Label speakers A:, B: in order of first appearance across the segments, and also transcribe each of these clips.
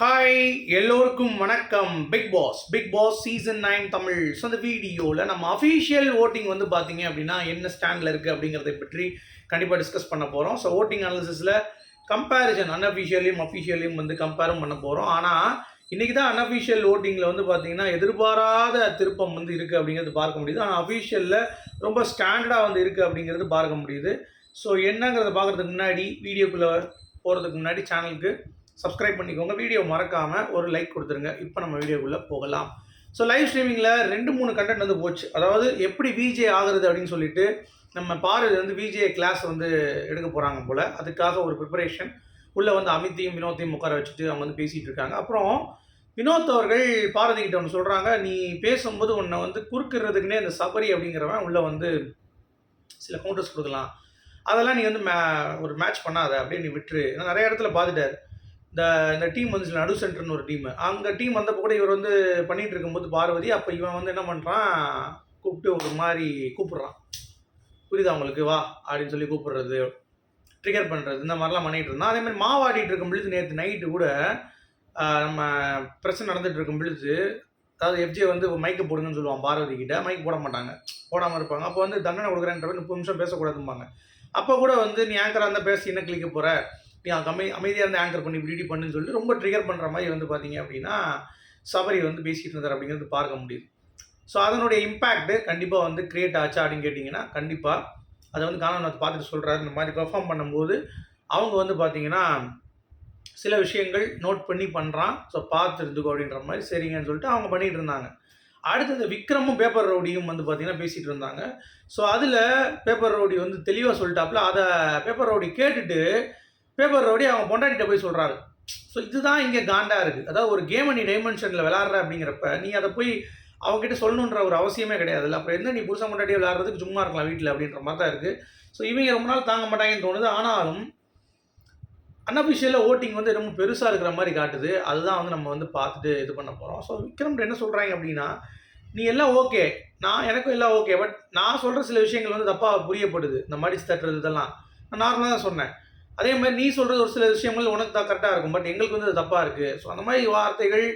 A: Hi எல்லோருக்கும் வணக்கம். Bigg Boss Bigg Boss season nine Tamil. So அந்த வீடியோவில் நம்ம அஃபீஷியல் ஓட்டிங் வந்து பார்த்தீங்க அப்படின்னா என்ன ஸ்டாண்டில் இருக்குது அப்படிங்கிறத பற்றி கண்டிப்பாக டிஸ்கஸ் பண்ண போகிறோம் ஸோ ஓட்டிங் அனாலிசிஸில் கம்பேரிசன் அன்அஃபிஷியலையும் அஃபிஷியலையும் வந்து கம்பேரும் பண்ண போகிறோம் ஆனால் இன்றைக்கி தான் அன்அஃபிஷியல் ஓட்டிங்கில் வந்து பார்த்தீங்கன்னா எதிர்பாராத திருப்பம் வந்து இருக்குது அப்படிங்கிறது பார்க்க முடியுது. ஆனால் அஃபிஷியலில் ரொம்ப ஸ்டாண்டர்டாக வந்து இருக்குது அப்படிங்கிறது பார்க்க முடியுது. ஸோ என்னங்கிறத பார்க்குறதுக்கு முன்னாடி வீடியோக்குள்ளே போகிறதுக்கு முன்னாடி சேனலுக்கு சப்ஸ்கிரைப் பண்ணிக்கோங்க. வீடியோ மறக்காமல் ஒரு லைக் கொடுத்துருங்க. இப்போ நம்ம வீடியோக்குள்ளே போகலாம். ஸோ லைவ் ஸ்ட்ரீமிங்கில் ரெண்டு மூணு கண்டென்ட் வந்து போச்சு. அதாவது எப்படி விஜே ஆகுறது அப்படின்னு சொல்லிட்டு நம்ம பாரதி வந்து விஜே கிளாஸ் வந்து எடுக்க போகிறாங்க போல். அதுக்காக ஒரு ப்ரிப்பரேஷன் உள்ளே வந்து அமித்தையும் வினோத்தையும் உட்கார வச்சுட்டு அவங்க வந்து பேசிகிட்டு இருக்காங்க. அப்புறம் வினோத் அவர்கள் பாரதி கிட்ட ஒன்று சொல்கிறாங்க நீ பேசும்போது உன்னை வந்து குறுக்குறதுக்குன்னே இந்த சபரி அப்படிங்கிறவன் உள்ளே வந்து சில கவுண்டர்ஸ் கொடுக்கலாம். அதெல்லாம் நீ வந்து மே ஒரு மேட்ச் பண்ணாத அப்படின்னு நீ விட்டுரு. ஏன்னா நிறைய இடத்துல பார்த்துட்டாரு இந்த இந்த டீம் வந்துச்சு நடு சென்டர்னு ஒரு டீம் அங்கே டீம் வந்தப்போ கூட இவர் வந்து பண்ணிகிட்டு இருக்கும்போது பார்வதி அப்போ இவன் வந்து என்ன பண்ணுறான் கூப்பிட்டு ஒரு மாதிரி கூப்பிட்றான். புரியுதா உங்களுக்கு? வா அப்படின்னு சொல்லி கூப்பிடுறது ட்ரிகர் பண்ணுறது இந்த மாதிரிலாம் பண்ணிகிட்டு இருந்தான். அதே மாதிரி மாவாடிட்டு இருக்கும் பொழுது நேற்று நைட்டு கூட நம்ம பிரச்சனை நடந்துட்டு இருக்கும் பொழுது அதாவது எஃப்ஜே வந்து மைக்கை போடுங்கன்னு சொல்லுவான் பாரதி கிட்ட. மைக் போட மாட்டாங்க. போடாமல் இருப்பாங்க. அப்போ வந்து தண்டனை கொடுக்குறேன்ற முப்பது நிமிஷம் பேசக்கூடாதும்பாங்க. அப்போ கூட வந்து நீ ஆங்கராக இருந்தால் பேசி என்ன கிளிக்க போகிற நீ அமை அமைதியாக இருந்து ஆங்கர் பண்ணி இப்படி இப்படி பண்ணுன்னு சொல்லிட்டு ரொம்ப ட்ரிகர் பண்ணுற மாதிரி வந்து பார்த்தீங்க அப்படின்னா சபரி வந்து பேசிகிட்டு இருந்தார் அப்படிங்கிறது பார்க்க முடியுது. ஸோ அதனுடைய இம்பேக்ட் கண்டிப்பாக வந்து கிரியேட் ஆச்சா அப்படின்னு கேட்டிங்கன்னா கண்டிப்பாக அதை வந்து காணவநாத் பார்த்துட்டு சொல்கிறாரு இந்த மாதிரி பெர்ஃபார்ம் பண்ணும்போது அவங்க வந்து பார்த்தீங்கன்னா சில விஷயங்கள் நோட் பண்ணி பண்ணுறான் ஸோ பார்த்து இருந்துக்கோ அப்படின்ற மாதிரி சரிங்கன்னு சொல்லிட்டு அவங்க பண்ணிகிட்டு இருந்தாங்க. அடுத்தது விக்ரமும் பேப்பர் ரவுடியும் வந்து பார்த்திங்கன்னா பேசிகிட்டு இருந்தாங்க. ஸோ அதில் பேப்பர் ரவுடி வந்து தெளிவாக சொல்லிட்டாப்புல. அதை பேப்பர் ரவுடி கேட்டுட்டு பேப்பர் ரவுடி அவங்க பொண்டாட்டிகிட்ட போய் சொல்கிறாரு ஸோ இதுதான் இங்கே காண்டாக இருக்குது அதாவது ஒரு கேமை நீ டைமென்ஷனில் விளாட்ற அப்படிங்கிறப்ப நீ அதை போய் அவங்ககிட்ட சொல்லணுன்ற ஒரு அவசியமே கிடையாதுல்ல. அப்புறம் என்ன நீ புருஷன் பொண்டாட்டியை விளாட்றதுக்கு சும்மா இருக்கலாம் வீட்டில் அப்படின்ற மாதிரி தான் இருக்குது ஸோ இவங்க ரொம்ப நாள் தாங்க மாட்டாங்கன்னு தோணுது. ஆனாலும் அன்அஃபிஷியலாக ஓட்டிங் வந்து ரொம்ப பெருசாக இருக்கிற மாதிரி காட்டுது. அதுதான் வந்து நம்ம வந்து பார்த்துட்டு இது பண்ண போகிறோம் ஸோ விக்ரம் என்ன சொல்கிறாங்க அப்படின்னா நீ எல்லாம் ஓகே நான் எனக்கும் எல்லாம் ஓகே பட் நான் சொல்கிற சில விஷயங்கள் வந்து தப்பாக புரியப்படுது. இந்த மடிச்சு தட்டுறது இதெல்லாம். நான் நார்மலாக தான் சொன்னேன். அதே மாதிரி நீ சொல்கிறது ஒரு சில விஷயங்கள் உனக்கு தான் கரெக்டாக இருக்கும். பட் எங்களுக்கு வந்து அது தப்பாக இருக்குது ஸோ அந்த மாதிரி வார்த்தைகள்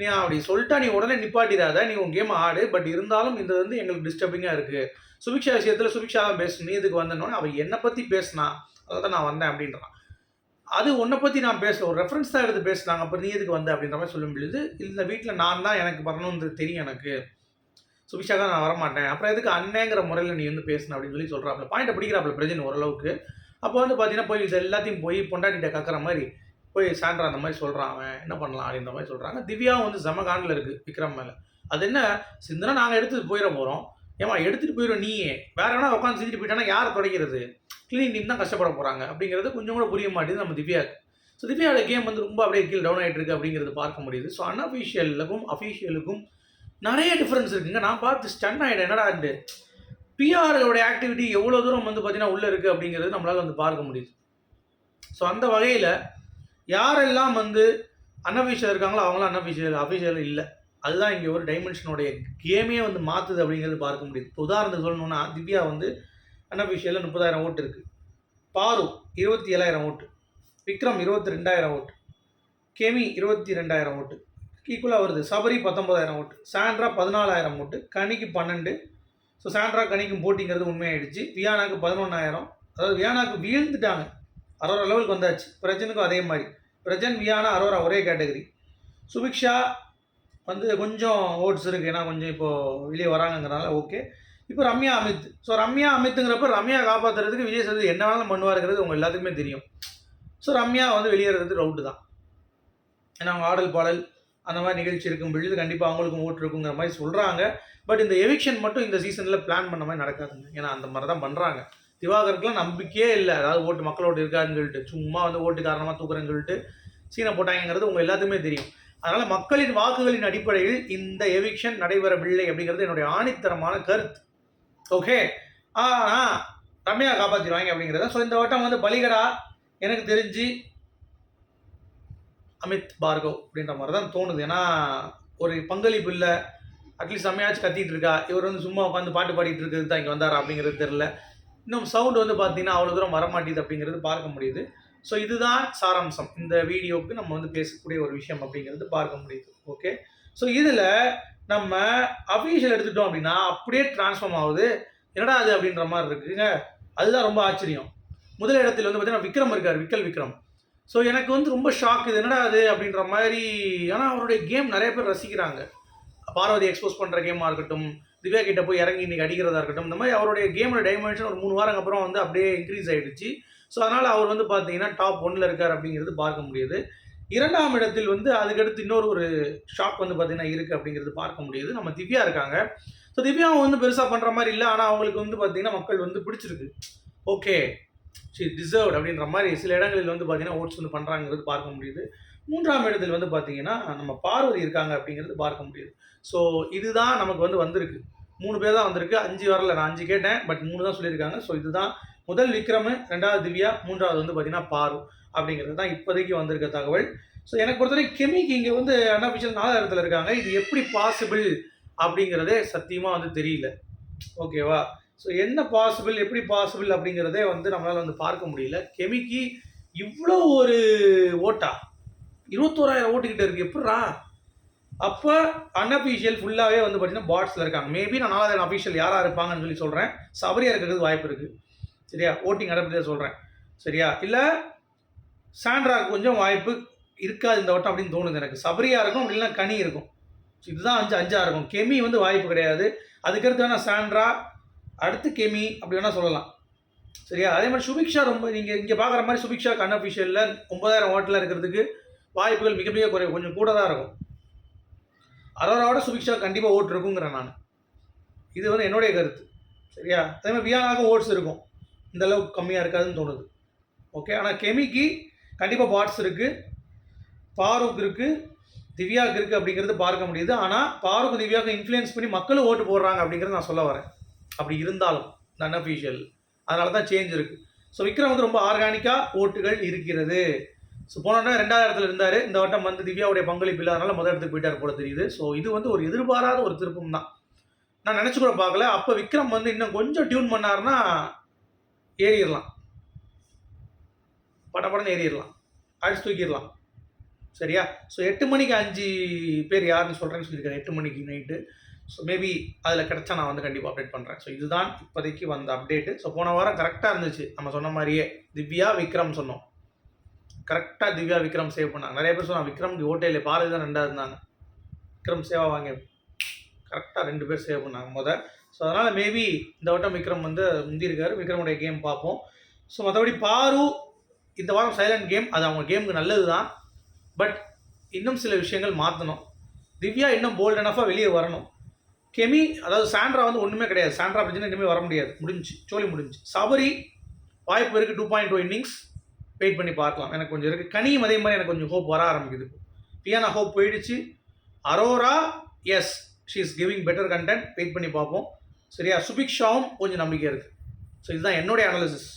A: நீ அப்படி சொல்லிட்டா நீ உடனே நிப்பாட்டிடாத. நீ உன் கேம் ஆடு. பட் இருந்தாலும் இது வந்து எங்களுக்கு டிஸ்டர்பிங்காக இருக்குது சுபிக்ஷா விஷயத்தில் சுபிக்ஷா தான் பேசணும் நீ இதுக்கு வந்தனோடனே அவள் என்னை பற்றி பேசினா அதை தான் நான் வந்தேன் அப்படின்றான். அது உன்னை பற்றி நான் பேசல. ஒரு ரெஃபரன்ஸ் தான் எடுத்து பேசுனாங்க. அப்புறம் நீ எதுக்கு வந்த அப்படின்ற மாதிரி சொல்லும் பொழுது இந்த வீட்டில் நான் தான் எனக்கு வரணுன்றது தெரியும் எனக்கு. சுபிஷாக்கா நான் வரமாட்டேன். அப்புறம் எதுக்கு அண்ணேங்கிற முறையில் நீ வந்து பேசணும் அப்படின்னு சொல்லி சொல்கிறாப்புல பாயிண்ட்டை பிடிக்கிறாப்புல பிரஜன் ஓரளவுக்கு. அப்போ வந்து பார்த்தீங்கன்னா போய் இது எல்லாத்தையும் போய் பொண்டாட்டிகிட்ட கக்கிற மாதிரி போய் சாண்ட்ரா அந்த மாதிரி சொல்கிறான் அவன். என்ன பண்ணலாம் அப்படின்ற மாதிரி சொல்கிறாங்க திவ்யாவும் வந்து செம காண்டில் இருக்குது விக்ரம் மேலே. அது என்ன? சிந்தனை நாங்கள் எடுத்துகிட்டு போயிட போகிறோம் ஏமா எடுத்துகிட்டு போயிடும் நீயே. வேற வேணா உட்காந்து செஞ்சுட்டு போயிட்டானா யாரை துடைக்கிறது? கிளீன் டீம் தான் கஷ்டப்பட போகிறாங்க அப்படிங்கிறது கொஞ்சம் கூட புரிய மாட்டேங்குது நம்ம திவ்யாவுக்கு. ஸோ திவ்யாவோட கேம் வந்து ரொம்ப அப்படியே கீழ் டவுன் ஆகிட்டு இருக்கு அப்படிங்கிறது பார்க்க முடியுது. ஸோ அன்அஃபிஷியலுக்கும் அஃபிஷியலுக்கும் நிறைய டிஃப்ரென்ஸ் இருக்குங்க. நான் பார்த்து ஸ்டன் ஆகிட்டேன் என்னடா பிஆரோட ஆக்டிவிட்டி எவ்வளோ தூரம் வந்து பார்த்தீங்கன்னா உள்ளே இருக்குது அப்படிங்கிறது நம்மளால் வந்து பார்க்க முடியுது. ஸோ அந்த வகையில் யாரெல்லாம் வந்து அன்அஃபிஷியல் இருக்காங்களோ அவங்களாம் அன்அஃபிஷியல் அஃபிஷியல் இல்லை. அதுதான் இங்கே ஒரு டைமென்ஷனுடைய கேமே வந்து மாற்றுது அப்படிங்கிறது பார்க்க முடியுது. இப்போ உதாரணத்துக்கு சொல்லணும்னா திவ்யா வந்து அன்அஃபிஷியலில் முப்பதாயிரம் ஓட்டு இருக்குது பாரு இருபத்தி ஏழாயிரம் ஓட்டு. விக்ரம் இருபத்தி ரெண்டாயிரம் ஓட்டு. கேமி இருபத்தி ரெண்டாயிரம் ஓட்டு. ஈக்குவலாக வருது. சபரி பத்தொம்பதாயிரம் ஓட்டு. சாண்ட்ரா பதினாலாயிரம் ஓட்டு. கனிக்கு பன்னெண்டு. So Sandra கணிக்கும் போட்டிங்கிறது உண்மையாயிடுச்சு. வியானாக்கு பதினொன்றாயிரம் அதாவது வியானாக்கு வீழ்ந்துட்டாங்க. அரோரா லெவலுக்கு வந்தாச்சு. பிரஜனுக்கும் அதே மாதிரி. பிரஜன் வியானா அரோரா ஒரே கேட்டகரி. சுபிக்ஷா வந்து கொஞ்சம் ஓட்ஸ் இருக்குது ஏன்னா கொஞ்சம் இப்போது வெளியே வராங்கங்கிறனால ஓகே. இப்போ ரம்யா அமித். ஸோ ரம்யா அமித்துங்கிறப்ப ரம்யா காப்பாற்றுறதுக்கு விஜய் சேதுபதி என்ன வேணாலும் பண்ணுவாருங்கிறது உங்கள் எல்லாத்துக்குமே தெரியும். ஸோ ரம்யா வந்து வெளியேறது ரவுட்டு தான். ஏன்னா அவங்க ஆடல் பாடல் அந்த மாதிரி நிகழ்ச்சி இருக்கும் பொழுது கண்டிப்பாக அவங்களுக்கும் ஓட்டு இருக்குங்கிற மாதிரி சொல்கிறாங்க பட் இந்த எவிக்ஷன் மட்டும் இந்த சீசனில் பிளான் பண்ண மாதிரி நடக்காதுங்க ஏன்னா அந்த மாதிரி தான் பண்ணுறாங்க திவாகருக்குலாம் நம்பிக்கையே இல்லை. அதாவது ஓட்டு மக்களோட இருக்காருன்னு சொல்லிட்டு சும்மா வந்து ஓட்டு காரணமாக தூக்குறேன்னு சொல்லிட்டு சீனை போட்டாங்கிறது உங்கள் எல்லாத்துக்குமே தெரியும். அதனால் மக்களின் வாக்குகளின் அடிப்படையில் இந்த எவிக்ஷன் நடைபெறவில்லை அப்படிங்கிறது என்னுடைய ஆணித்தரமான கருத்து. ஓகே ஆனால் ரம்யா காப்பாற்றிடுவாங்க அப்படிங்கிறத. ஸோ இந்த வட்டம் வந்து பலிகடா. எனக்கு தெரிஞ்சு அமித் பார்கவ் அப்படின்ற மாதிரி தான் தோணுது. ஏன்னா ஒரு பங்களிப்பு இல்லை. அட்லீஸ்ட் செம்மையாச்சும் கத்திட்டு இருக்கா. இவர் வந்து சும்மா உட்காந்து பாட்டு பாடிட்டு இருக்கிறது தான் இங்கே வந்தாரா அப்படிங்கிறது தெரில இன்னும் சவுண்டு வந்து பார்த்தீங்கன்னா அவ்வளோ தூரம் வரமாட்டேது அப்படிங்கிறது பார்க்க முடியுது. ஸோ இதுதான் சாராம்சம். இந்த வீடியோவுக்கு நம்ம வந்து பேசக்கூடிய ஒரு விஷயம் அப்படிங்கிறது பார்க்க முடியுது. ஓகே ஸோ இதில் நம்ம அஃபீஷியல் எடுத்துட்டோம் அப்படின்னா அப்படியே டிரான்ஸ்ஃபார்ம் ஆகுது. என்னடா அது அப்படின்ற மாதிரி இருக்குங்க. அதுதான் ரொம்ப ஆச்சரியம். முதல் இடத்துல வந்து பார்த்தீங்கன்னா விக்ரம் இருக்கார். விக்கல் விக்ரம். ஸோ எனக்கு வந்து ரொம்ப ஷாக் இது என்னடா அது அப்படின்ற மாதிரி ஆனால் அவருடைய கேம் நிறைய பேர் ரசிக்கிறாங்க. பார்வதி எக்ஸ்போஸ் பண்ணுற கேமாக இருக்கட்டும் திவ்யா கிட்ட போய் இறங்கி இன்னைக்கு அடிக்கிறதா இருக்கட்டும் இந்த மாதிரி அவருடைய கேமோட டைமென்ஷன் ஒரு மூணு வாரம் அப்புறம் வந்து அப்படியே இன்க்ரீஸ் ஆகிடுச்சு ஸோ அதனால் அவர் வந்து பார்த்தீங்கன்னா டாப் ஒன்ல இருக்கார் அப்படிங்கிறது பார்க்க முடியுது. இரண்டாம் இடத்தில் வந்து அதுக்கடுத்து இன்னொரு ஒரு ஷாக் வந்து பார்த்தீங்கன்னா இருக்குது அப்படிங்கிறது பார்க்க முடியுது. நம்ம திவ்யா இருக்காங்க. ஸோ திவ்யாவும் வந்து பெருசாக பண்ணுற மாதிரி இல்லை. ஆனால் அவங்களுக்கு வந்து பார்த்தீங்கன்னா மக்கள் வந்து பிடிச்சிருக்கு. ஓகே ஷி டிசர்வ்ட் அப்படின்ற மாதிரி சில இடங்களில் வந்து பார்த்தீங்கன்னா ஓட்ஸ் வந்து பண்ணுறாங்கிறது பார்க்க முடியுது. மூன்றாம் இடத்தில் வந்து பார்த்தீங்கன்னா நம்ம பார்வதி இருக்காங்க அப்படிங்கிறது பார்க்க முடியுது. ஸோ இதுதான் நமக்கு வந்து வந்திருக்கு. மூணு பேர் தான் வந்திருக்கு. அஞ்சு வரல. நான் அஞ்சு கேட்டேன். பட் மூணு தான் சொல்லியிருக்காங்க. ஸோ இதுதான் முதல் விக்ரமு ரெண்டாவது திவ்யா மூன்றாவது வந்து பார்த்தீங்கன்னா பாரு அப்படிங்கிறது தான் இப்போதைக்கு வந்திருக்க தகவல். ஸோ எனக்கு பொறுத்தவரைக்கும் கெமிக்கு இங்கே வந்து அன்அஃபிஷியல் நாலாவது இடத்துல இருக்காங்க. இது எப்படி பாசிபிள் அப்படிங்கிறதே சத்தியமாக வந்து தெரியல. ஓகேவா ஸோ என்ன பாசிபிள் எப்படி பாசிபிள் அப்படிங்கிறதே வந்து நம்மளால் வந்து பார்க்க முடியல. கெமிக்கு இவ்வளோ ஒரு ஓட்டா? இருபத்தோராயிரம் ஓட்டுக்கிட்ட இருக்கு. எப்படா அப்போ அன்அஃபிஷியல் ஃபுல்லாகவே வந்து பார்த்தீங்கன்னா பாட்ஸில் இருக்காங்க. மேபி நான் நாலாயிரம் அஃபிஷியல் யாராக இருப்பாங்கன்னு சொல்லி சொல்கிறேன் சபரியாக இருக்கிறது வாய்ப்பு இருக்குது சரியா? ஓட்டிங் அடப்படி சொல்கிறேன் சரியா? இல்லை சாண்ட்ரா கொஞ்சம் வாய்ப்பு இருக்காது இந்த வட்டம் அப்படின்னு தோணுது எனக்கு. சபரியாக இருக்கும் அப்படி இல்லைன்னா கனி இருக்கும். ஸோ இதுதான் அஞ்சு அஞ்சா இருக்கும். கெமி வந்து வாய்ப்பு கிடையாது. அதுக்கடுத்து வேணால் சாண்ட்ரா அடுத்து கெமி அப்படி வேணால் சொல்லலாம். சரியா? அதே மாதிரி சுபிக்ஷா ரொம்ப நீங்கள் இங்கே பார்க்குற மாதிரி சுபிக்ஷா அன்அஃபிஷியலில் ஒன்பதாயிரம் ஓட்டில் இருக்கிறதுக்கு வாய்ப்புகள் மிக மிக குறைவு. கொஞ்சம் கூட தான் இருக்கும். அரோராவோட சுபிக்ஷா கண்டிப்பாக ஓட்டு இருக்குங்கிறேன் நான். இது வந்து என்னுடைய கருத்து. சரியா? அதே மாதிரி வியானாக்கும் ஓட்ஸ் இருக்கும். இந்த அளவுக்கு கம்மியாக இருக்காதுன்னு தோணுது. ஓகே? ஆனால் கெமிக்கு கண்டிப்பாக பாட்ஸ் இருக்குது பாரூக் இருக்குது திவ்யாவுக்கு இருக்குது அப்படிங்கிறது பார்க்க முடியுது. ஆனால் பாருக்கு திவ்யாவுக்கு இன்ஃப்ளூயன்ஸ் பண்ணி மக்களும் ஓட்டு போடுறாங்க அப்படிங்கிறது நான் சொல்ல வரேன். அப்படி இருந்தாலும் இந்த அன்அஃபிஷியல் அதனால தான் சேஞ்ச் இருக்குது ஸோ விக்ரம் வந்து ரொம்ப ஆர்கானிக்காக ஓட்டுகள் இருக்கிறது. ஸோ போன ரெண்டாவது இடத்துல இருந்தார். இந்த வட்டம் வந்து திவ்யாவுடைய பங்களிப்பு இல்லாதனால முதல் இடத்துக்கு போயிட்டார் போல தெரியுது. ஸோ இது வந்து ஒரு எதிர்பாராத ஒரு திருப்பம் தான். நான் நினச்சி கூட பார்க்கல. அப்போ விக்ரம் வந்து இன்னும் கொஞ்சம் டியூன் பண்ணாருன்னா ஏறிடலாம். படப்படன்னு ஏறிடலாம். அடிச்சு தூக்கிடலாம். சரியா? ஸோ எட்டு மணிக்கு அஞ்சு பேர் யாருன்னு சொல்கிறேன்னு சொல்லியிருக்காரு. எட்டு மணிக்கு நைட்டு ஸோ மேபி அதில் கிடச்சா நான் வந்து கண்டிப்பாக அப்டேட் பண்ணுறேன் ஸோ இதுதான் இப்போதைக்கு வந்த அப்டேட்டு ஸோ போன வாரம் கரெக்டாக இருந்துச்சு. நம்ம சொன்ன மாதிரியே திவ்யா விக்ரம் சொன்னோம். கரெக்டாக திவ்யா விக்ரம் சேவ் பண்ணாங்க. நிறைய பேர் சொன்னாங்க விக்ரம் ஓட்டையில் பாரதி தான் ரெண்டாக இருந்தாங்க. விக்ரம் சேவா வாங்க. கரெக்டாக ரெண்டு பேர் சேவ் பண்ணாங்க முத. ஸோ அதனால் மேபி இந்த வட்டம் விக்ரம் வந்து முந்திருக்காரு விக்ரமுடைய கேம் பார்ப்போம். ஸோ மற்றபடி பாரு இந்த வாரம் சைலண்ட் கேம் அது அவங்க கேமுக்கு நல்லது தான் பட் இன்னும் சில விஷயங்கள் மாற்றணும் திவ்யா இன்னும் போல்டனஃபாக வெளியே வரணும். கெமி அதாவது சாண்ட்ரா வந்து ஒன்றுமே கிடையாது. சாண்ட்ரா பிரச்சனை இனிமேல் வர முடியாது. முடிஞ்சு சோழி முடிஞ்சு சபரி வாய்ப்பு இருக்குது two point two innings wait பண்ணி பார்க்கலாம். எனக்கு கொஞ்சம் இருக்குது கனியும் அதே மாதிரி எனக்கு கொஞ்சம் ஹோப் வர ஆரம்பிக்குது. பியானா ஹோப் போயிடுச்சு. Aurora yes she is giving better content wait பண்ணி பார்ப்போம். சரியா? சுபிக்ஷாவும் கொஞ்சம் நம்பிக்கை இருக்குது ஸோ இதுதான் என்னுடைய அனாலிசிஸ்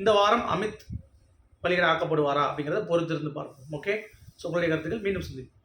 A: இந்த வாரம் அமித் பலிகடை ஆக்கப்படுவாரா அப்படிங்கிறத பொறுத்திருந்து பார்ப்போம். ஓகே ஸோ உங்களுடைய கருத்துக்கள் மீண்டும் சந்திப்போம்.